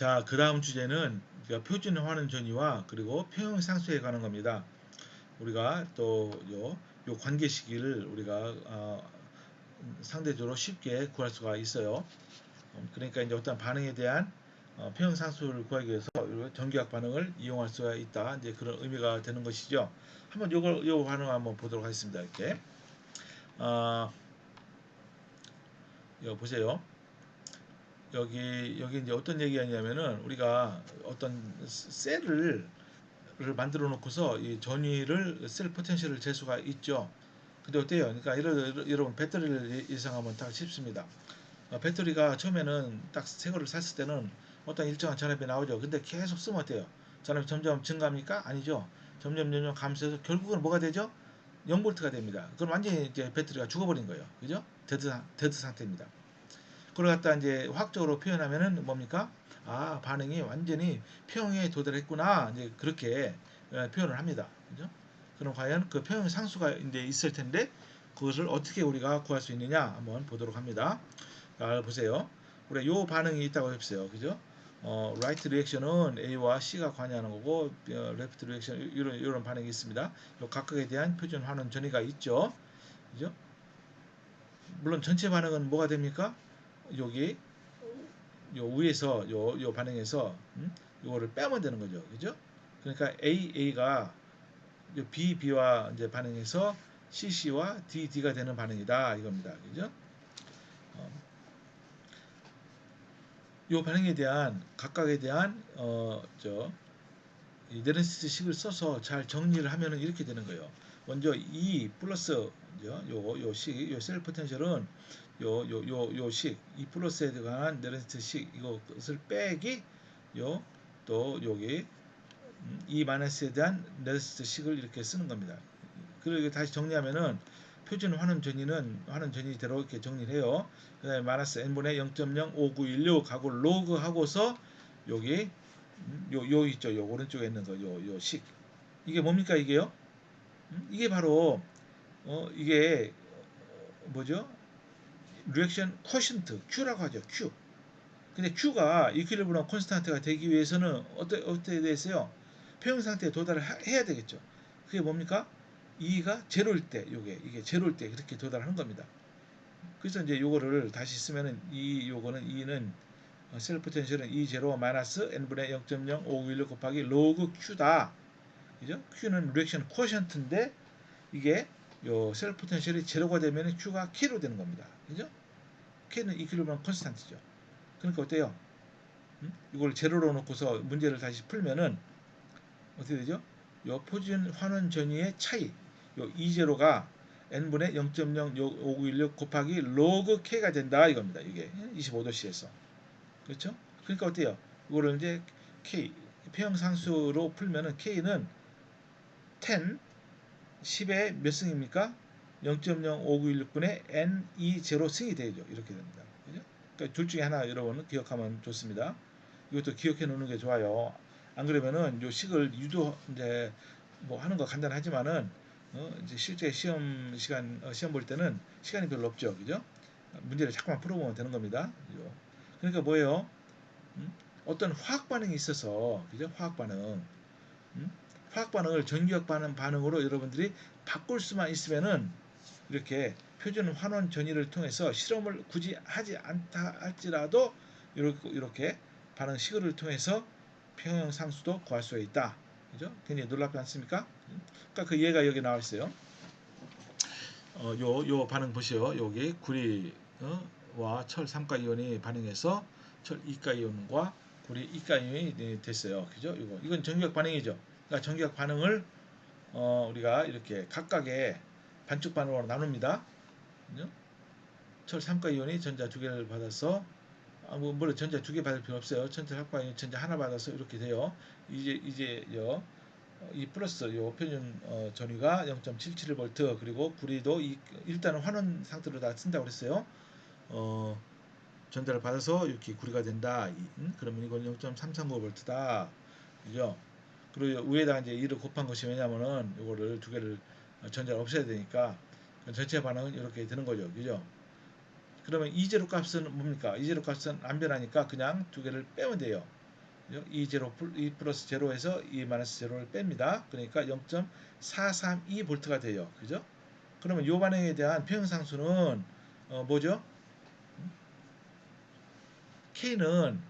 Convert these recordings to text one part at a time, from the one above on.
자, 그 다음 주제는 우리가 표준 환원 전이와 그리고 평형 상수에 관한 겁니다. 우리가 또요 요 관계 시기를 우리가 어, 상대적으로 쉽게 구할 수가 있어요. 음, 그러니까 이제 어떤 반응에 대한 어, 평형 상수를 구하기 위해서 전기학 반응을 이용할 수가 있다. 이제 그런 의미가 되는 것이죠. 한번 요걸 요 반응 한번 보도록 하겠습니다. 이렇게 어, 요 보세요. 여기 여기 이제 어떤 얘기하냐면은 우리가 어떤 셀을 를 만들어 놓고서 이 전위를 셀 포텐셜을 잴 수가 있죠. 근데 어때요? 그러니까 이런 여러분 배터리를 예상하면 딱 쉽습니다. 어, 배터리가 처음에는 딱 새 거를 샀을 때는 어떤 일정한 전압이 나오죠. 근데 계속 쓰면 어때요? 전압이 점점 증가합니까? 아니죠. 점점 점점 감소해서 결국은 뭐가 되죠? 0볼트가 됩니다. 그럼 완전히 이제 배터리가 죽어버린 거예요. 그죠? 데드, 데드 상태입니다. 그걸 갖다 이제 화학적으로 표현하면은 뭡니까? 아, 반응이 완전히 평형에 도달했구나. 이제 그렇게 어, 표현을 합니다. 그죠? 그럼 과연 그 평형 상수가 이제 있을 텐데 그것을 어떻게 우리가 구할 수 있느냐 한번 보도록 합니다. 자, 보세요. 우리 요 반응이 있다고 해보세요. 그죠? 어, right 리액션은 A와 C가 관여하는 거고 어, left 리액션 이런 이런 반응이 있습니다. 요 각각에 대한 표준 환원 전이가 있죠. 그죠? 물론 전체 반응은 뭐가 됩니까? 여기 요 위에서 요, 요 반응에서 음? 요거를 빼면 되는 거죠. 그죠? 그러니까 A, A가 요 B, B와 이제 반응해서 C, C와 D, D가 되는 반응이다. 이겁니다. 그죠? 어, 요 반응에 대한 각각에 대한 어저 네렌시스 식을 써서 잘 정리를 하면은 이렇게 되는 거예요. 먼저 E 플러스 요요식 요 셀 포텐셜은 요 요 요 요식 E 플러스에 관한 네렌시스 식 이것을 빼기 요 또 여기 음, E 마이너스에 대한 네렌시스 식을 이렇게 쓰는 겁니다. 그리고 다시 정리하면은 표준 환원 전위는 환원 전위대로 이렇게 정리를 해요. 그다음에 마이너스 n분의 0.05916 하고 로그 하고서 여기 음, 요, 요 있죠. 요 오른쪽에 있는 거, 요, 요 식. 이게 뭡니까, 이게요? 음, 이게 바로, 어, 이게, 어, 뭐죠? 리액션 쿼션트, Q라고 하죠, Q. 근데 Q가 이퀄리브럼 콘스탄트가 되기 위해서는 어떻게, 어떻게 됐어요? 평형 상태에 도달을 하, 해야 되겠죠. 그게 뭡니까? E가 제로일 때, 요게, 이게 제로일 때 그렇게 도달하는 겁니다. 그래서 이제 요거를 다시 쓰면은 이, 요거는 E는 어, 셀 포텐셜은 E 제로 마이너스 n분의 0.0516 곱하기 로그 Q다. 그죠? Q는 리액션 쿼션트인데 이게 요 셀 포텐셜이 제로가 되면 Q가 K로 되는 겁니다. 그죠? K는 이퀄리브럼 컨스탄트죠. 그러니까 어때요? 음? 이걸 제로로 놓고서 문제를 다시 풀면은 어떻게 되죠? 요 표준 환원 전위의 차이 요 E 제로가 n분의 0.0516 곱하기 로그 K가 된다 이겁니다. 이게 25도씨에서 그렇죠? 그러니까 어때요? 이거를 이제 K 평형 상수로 풀면은 K는 10 10의 몇 승입니까? 0.0596분의 N2 제로 승이 되죠. 이렇게 됩니다. 그죠? 그러니까 둘 중에 하나 여러분은 기억하면 좋습니다. 이것도 기억해 놓는 게 좋아요. 안 그러면은 요 식을 유도 이제 뭐 하는 거 간단하지만은 어 이제 실제 시험 시간 어 시험 볼 때는 시간이 별로 없죠. 그죠? 문제를 자꾸만 풀어보면 되는 겁니다. 요. 그러니까 뭐예요? 음? 어떤 화학 반응이 있어서 그죠? 화학 반응. 음? 화학 반응을 전기력 반응 반응으로 여러분들이 바꿀 수만 있으면은 이렇게 표준 환원 전위를 통해서 실험을 굳이 하지 않다 할지라도 이렇게, 이렇게 반응 시그를 통해서 평형 상수도 구할 수 있다. 그죠? 굉장히 놀랍지 않습니까? 그러니까 그 예가 여기 나와 있어요. 어, 요, 요 반응 보시오. 여기 구리, 어, 와철 3가 이온이 반응해서 철 2가 이온과 구리 2가 이온이 됐어요. 그죠? 이거 이건 전기력 반응이죠. 그러니까 전기력 반응을 어, 우리가 이렇게 각각의 반축 반응으로 나눕니다. 철 3가 이온이 전자 두 개를 받아서 아, 뭐 물론 전자 두 개 받을 필요 없어요. 전자 3가 이온 전자 하나 받아서 이렇게 돼요. 이제 이제 요, 이 플러스 요 표준 어, 전위가 0.771V 그리고 구리도 이, 일단은 환원 상태로 다 쓴다고 그랬어요. 어, 전달을 받아서 이렇게 구리가 된다. 음? 그러면 이건 0.339V다. 그죠? 그리고 위에다가 이제 2를 곱한 것이 왜냐면은 이거를 두 개를 전자를 없애야 되니까 전체 반응은 이렇게 되는 거죠. 그죠? 그러면 이제로 값은 뭡니까? 이제로 값은 안 변하니까 그냥 두 개를 빼면 돼요. E 제로 플- E 플러스 제로에서 E 마이너스 제로를 뺍니다. 그러니까 0.432 볼트가 돼요. 그죠? 그러면 요 반응에 대한 평형 상수는 어, 뭐죠? K는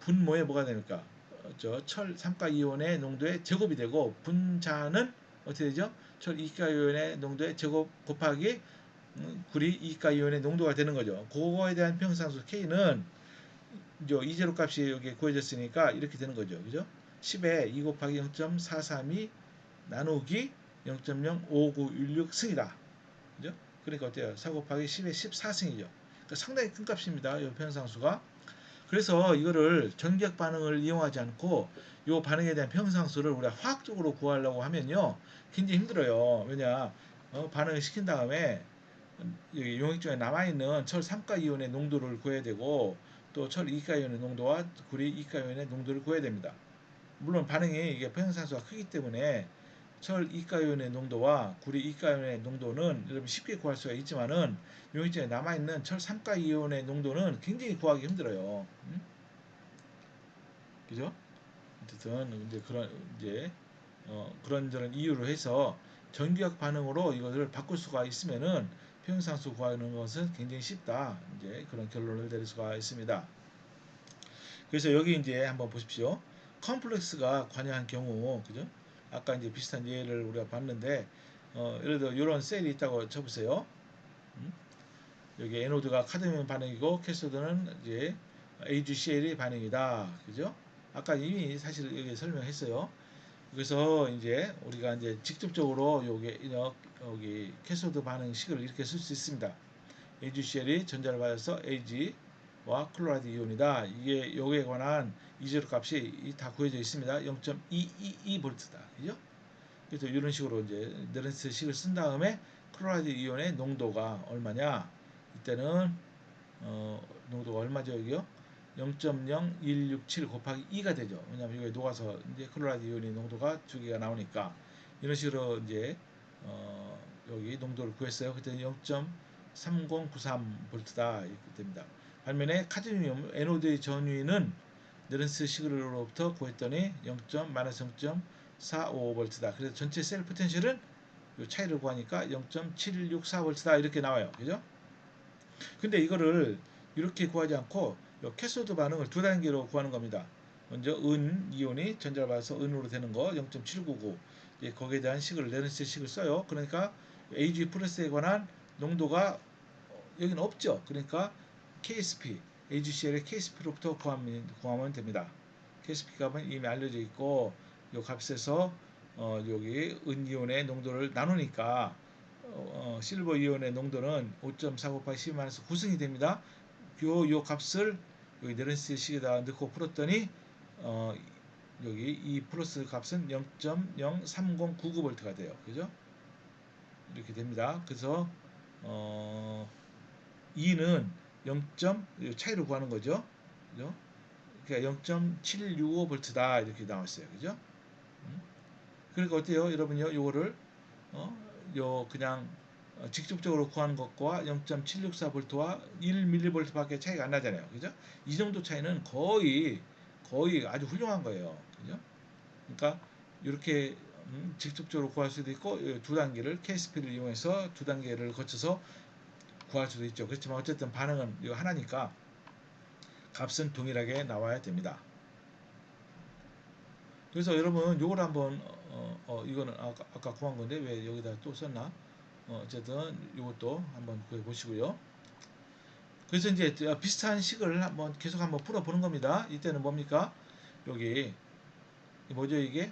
분모에 뭐가 되니까 어, 저 철 삼가 이온의 농도의 제곱이 되고 분자는 어떻게 되죠? 철 이가 이온의 농도의 제곱 곱하기 음, 구리 이가 이온의 농도가 되는 거죠. 그거에 대한 평상수 K는 이제 이제로 값이 여기 구해졌으니까 이렇게 되는 거죠. 그죠? 10에 2 곱하기 0.432 나누기 0.05916 승이다. 그죠? 그러니까 어때요? 4 곱하기 10에 14승이죠. 그러니까 상당히 큰 값입니다. 이 평상수가. 그래서 이거를 전기학 반응을 이용하지 않고 이 반응에 대한 평상수를 우리가 화학적으로 구하려고 하면요. 굉장히 힘들어요. 왜냐? 어, 반응을 시킨 다음에 용액중에 남아있는 철 3가 이온의 농도를 구해야 되고 또 철 2가 이온의 농도와 구리 2가 이온의 농도를 구해야 됩니다. 물론 반응이 이게 평형상수가 크기 때문에 철 2가 이온의 농도와 구리 2가 이온의 농도는 여러분 쉽게 구할 수가 있지만은 용액중에 남아있는 철 3가 이온의 농도는 굉장히 구하기 힘들어요. 음? 그죠? 어쨌든 이제 그런 이제 어, 그런저런 이유로 해서 전기학 반응으로 이것을 바꿀 수가 있으면은 평형상수 구하는 것은 굉장히 쉽다. 이제 그런 결론을 내릴 수가 있습니다. 그래서 여기 이제 한번 보십시오. 컴플렉스가 관여한 경우, 그죠? 아까 이제 비슷한 예를 우리가 봤는데, 어, 예를 들어 이런 셀이 있다고 쳐보세요. 음? 여기 에노드가 카드뮴 반응이고 캐소드는 이제 AgCl의 반응이다. 그죠? 아까 이미 사실 여기 설명했어요. 그래서 이제 우리가 이제 직접적으로 여기 여기 캐소드 반응식을 이렇게 쓸 수 있습니다. AgCl이 전자를 받아서 Ag 와 클로라이드 이온이다. 이게 여기에 관한 이제로 값이 다 구해져 있습니다. 0.222 볼트다. 그죠? 그래서 이런 식으로 이제 네런스 식을 쓴 다음에 클로라이드 이온의 농도가 얼마냐? 이때는 어, 농도가 얼마죠, 여기요? 0.0167 곱하기 2가 되죠. 왜냐하면 이게 녹아서 이제 클로라이드 이온의 농도가 두 개가 나오니까 이런 식으로 이제 어, 여기 농도를 구했어요. 그때는 0.3093 볼트다 이렇게 됩니다. 반면에 카드뮴 에노드의 전위는 네른스 시그널로부터 구했더니 0.-0.45 볼트다. 그래서 전체 셀 포텐셜은 이 차이를 구하니까 0.764 볼트다 이렇게 나와요. 그죠? 근데 이거를 이렇게 구하지 않고 요 캐소드 반응을 두 단계로 구하는 겁니다. 먼저 은 이온이 전자를 받아서 은으로 되는 거 0.799. 예, 거기에 대한 식을 레렌스 식을 써요. 그러니까 Ag 플러스에 관한 농도가 어, 여기는 없죠. 그러니까 KSP, AgCl의 KSP로부터 구하면, 구하면 됩니다. KSP 값은 이미 알려져 있고 이 값에서 어, 여기 은 이온의 농도를 나누니까 어, 어, 실버 이온의 농도는 5.4 곱하기 10 마이너스 9승이 됩니다. 요, 요 값을 여기 네런스 식에다 넣고 풀었더니 어, 여기 이 플러스 값은 0.03099볼트가 돼요. 그죠? 이렇게 됩니다. 그래서 어, 2는 0. 차이를 구하는 거죠. 그죠? 그러니까 0.765볼트다 이렇게 나왔어요. 그죠? 음? 그러니까 어때요? 여러분요, 요거를 어, 요 그냥 어, 직접적으로 구하는 것과 0.764볼트와 1mV밖에 차이가 안 나잖아요. 그죠? 이 정도 차이는 거의 거의 아주 훌륭한 거예요. 그죠? 그러니까 이렇게 음, 직접적으로 구할 수도 있고 이두 단계를 KSP를 이용해서 두 단계를 거쳐서 구할 수도 있죠. 그렇지만 어쨌든 반응은 이거 하나니까 값은 동일하게 나와야 됩니다. 그래서 여러분 요걸 한번 어, 어 이거는 아까, 아까 구한 건데 왜 여기다 또 썼나? 어, 어쨌든 이것도 한번 구해 보시고요. 그래서 이제 비슷한 식을 한번 계속 한번 풀어 보는 겁니다. 이때는 뭡니까? 여기 뭐죠 이게?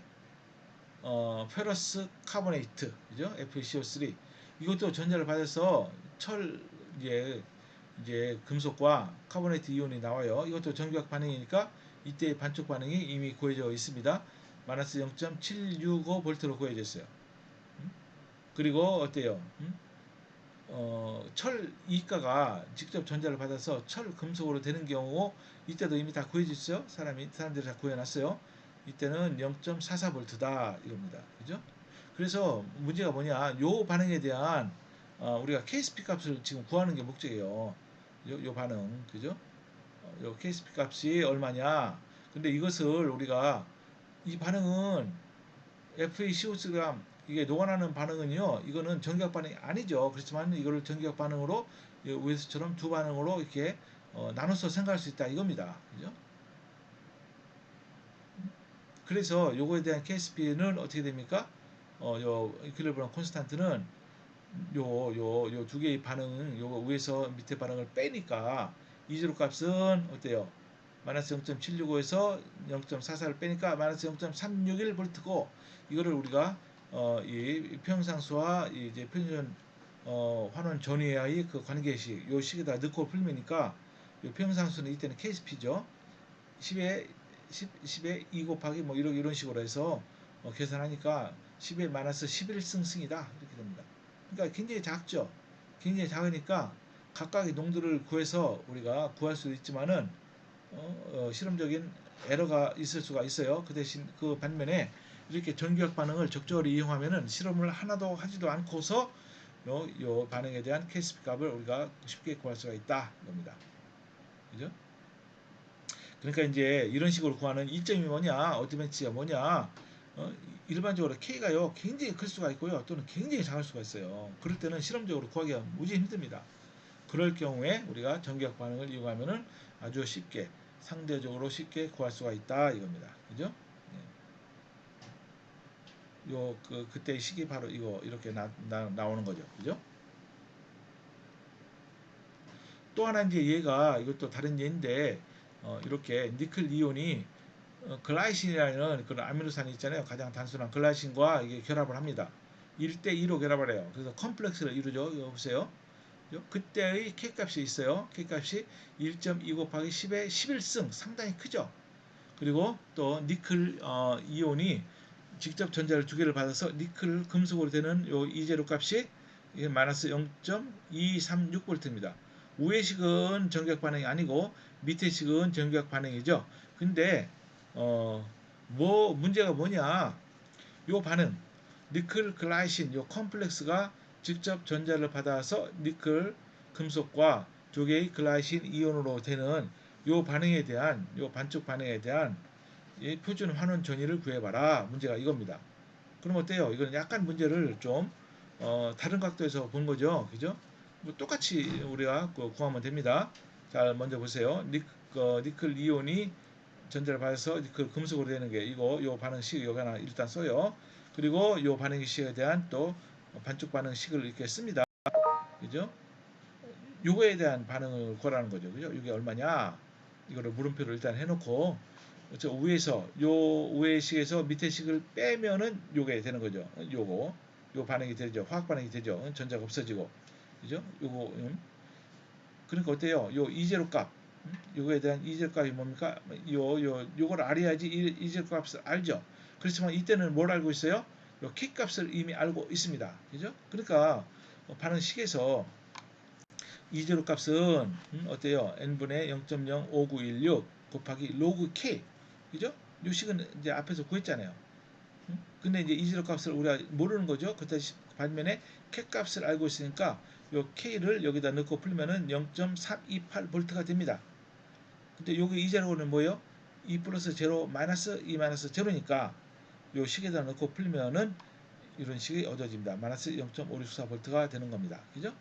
어, 페러스 카보네이트, 그죠? FeCO3 이것도 전자를 받아서 철 이제 이제 금속과 카보네이트 이온이 나와요. 이것도 전기학 반응이니까 이때 반쪽 반응이 이미 구해져 있습니다. 마이너스 0.765 볼트로 구해져 있어요. 음? 그리고 어때요? 음? 어, 철 이가가 직접 전자를 받아서 철 금속으로 되는 경우 이때도 이미 다 구해져 있어요. 사람이 사람들이 다 구해놨어요. 이때는 0.44 볼트다 이겁니다. 그죠? 그래서 문제가 뭐냐? 요 반응에 대한 어, 우리가 KSP 값을 지금 구하는 게 목적이에요. 요, 요 반응, 그죠? 어, 요 KSP 값이 얼마냐? 근데 이것을 우리가 이 반응은 FeCO2가 이게 녹아나는 반응은요. 이거는 전기학 반응이 아니죠. 그렇지만 이거를 전기학 반응으로 이 위에서처럼 두 반응으로 이렇게 어, 나눠서 생각할 수 있다 이겁니다. 그죠? 그래서 요거에 대한 KSP는 어떻게 됩니까? 어, 요 이퀄리브럼 콘스탄트는 요 요 요 두 개의 반응 요거 위에서 밑에 반응을 빼니까 이제로 값은 어때요? 마이너스 0.765에서 0.44를 빼니까 마이너스 0.361 볼트고 이거를 우리가 어, 이 평상수와 이 이제 편전 어, 환원 전위의 그 관계식 요 식에다 넣고 풀면니까 요 평상수는 이때는 KSP죠. 10에 10, 10에 2 곱하기 뭐 이런 이런 식으로 해서 어, 계산하니까 10에 마이너스 11승승이다 이렇게 됩니다. 그러니까 굉장히 작죠. 굉장히 작으니까 각각의 농도를 구해서 우리가 구할 수도 있지만은 어, 어, 실험적인 에러가 있을 수가 있어요. 그 대신 그 반면에 이렇게 전기학 반응을 적절히 이용하면은 실험을 하나도 하지도 않고서 요, 요 반응에 대한 KSP 값을 우리가 쉽게 구할 수가 있다 겁니다. 그죠? 그러니까 이제 이런 식으로 구하는 이점이 뭐냐, 어드밴치가 뭐냐, 어, 일반적으로 K가요 굉장히 클 수가 있고요, 또는 굉장히 작을 수가 있어요. 그럴 때는 실험적으로 구하기가 무지 힘듭니다. 그럴 경우에 우리가 전기학 반응을 이용하면은 아주 쉽게 상대적으로 쉽게 구할 수가 있다 이겁니다. 그죠? 네. 요그 그때 식이 바로 이거 이렇게 나, 나 나오는 거죠. 그죠? 또 하나 이제 얘가 이것도 다른 예인데 어, 이렇게 니클 이온이 어, 글라이신이라는 그런 아미노산이 있잖아요. 가장 단순한 글라이신과 이게 결합을 합니다. 1대 2로 결합을 해요. 그래서 컴플렉스를 이루죠. 이거 보세요. 그때의 K값이 있어요. K값이 1.2 곱하기 10의 11승 상당히 크죠. 그리고 또 니클 어, 이온이 직접 전자를 두 개를 받아서 니클 금속으로 되는 요 이재료 값이 마이너스 0.236V입니다. 위의 식은 전기학 반응이 아니고 밑에 식은 전기학 반응이죠. 근데 어 뭐 문제가 뭐냐? 요 반응 니클 글라이신 요 컴플렉스가 직접 전자를 받아서 니클 금속과 두 개의 글라이신 이온으로 되는 요 반응에 대한 요 반쪽 반응에 대한 이 표준 환원 전위를 구해봐라 문제가 이겁니다. 그럼 어때요? 이건 약간 문제를 좀 어, 다른 각도에서 본 거죠, 그죠? 뭐 똑같이 우리가 그 구하면 됩니다. 자, 먼저 보세요. 니, 어, 니클 이온이 전자를 받아서 니클 금속으로 되는 게 이거 요 반응식 여기 하나 일단 써요. 그리고 요 반응식에 대한 또 반쪽 반응식을 이렇게 습니다. 그죠? 요거에 대한 반응을 구하라는 거죠. 그죠? 이게 얼마냐? 이거를 물음표를 일단 해놓고 저 위에서 요 위에 식에서 밑에 식을 빼면은 요게 되는 거죠. 요거 요 반응이 되죠. 화학 반응이 되죠. 전자가 없어지고 그죠? 요거 음. 그러니까 어때요? 요 이제로 값 음? 요거에 대한 이제로 값이 뭡니까? 요 요 요걸 알아야지 이제로 값을 알죠. 그렇지만 이때는 뭘 알고 있어요? 요 K 값을 이미 알고 있습니다. 그죠? 그러니까 반응식에서 이제로 값은 음, 어때요? n분의 0.05916 곱하기 로그 k 그죠? 요 식은 이제 앞에서 구했잖아요. 음? 근데 이제 이제로 값을 우리가 모르는 거죠. 그때 반면에 k 값을 알고 있으니까 요 k를 여기다 넣고 풀면은 0.328 볼트가 됩니다. 근데 여기 이 제로는 뭐예요? 2 플러스 0 마이너스 2 마이너스 0니까 요 식에다 넣고 풀면은 이런 식이 얻어집니다. 마이너스 0.564 볼트가 되는 겁니다. 그죠?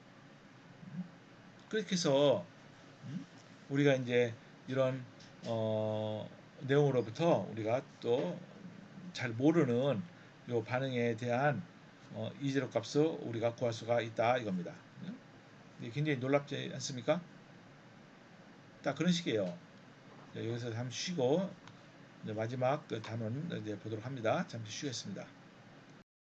그렇게 해서 음, 우리가 이제 이런 어, 내용으로부터 우리가 또 잘 모르는 요 반응에 대한 어, 이제로 값을 우리가 구할 수가 있다 이겁니다. 굉장히 놀랍지 않습니까? 딱 그런 식이에요. 여기서 잠시 쉬고 마지막 그 단원 이제 보도록 합니다. 잠시 쉬겠습니다.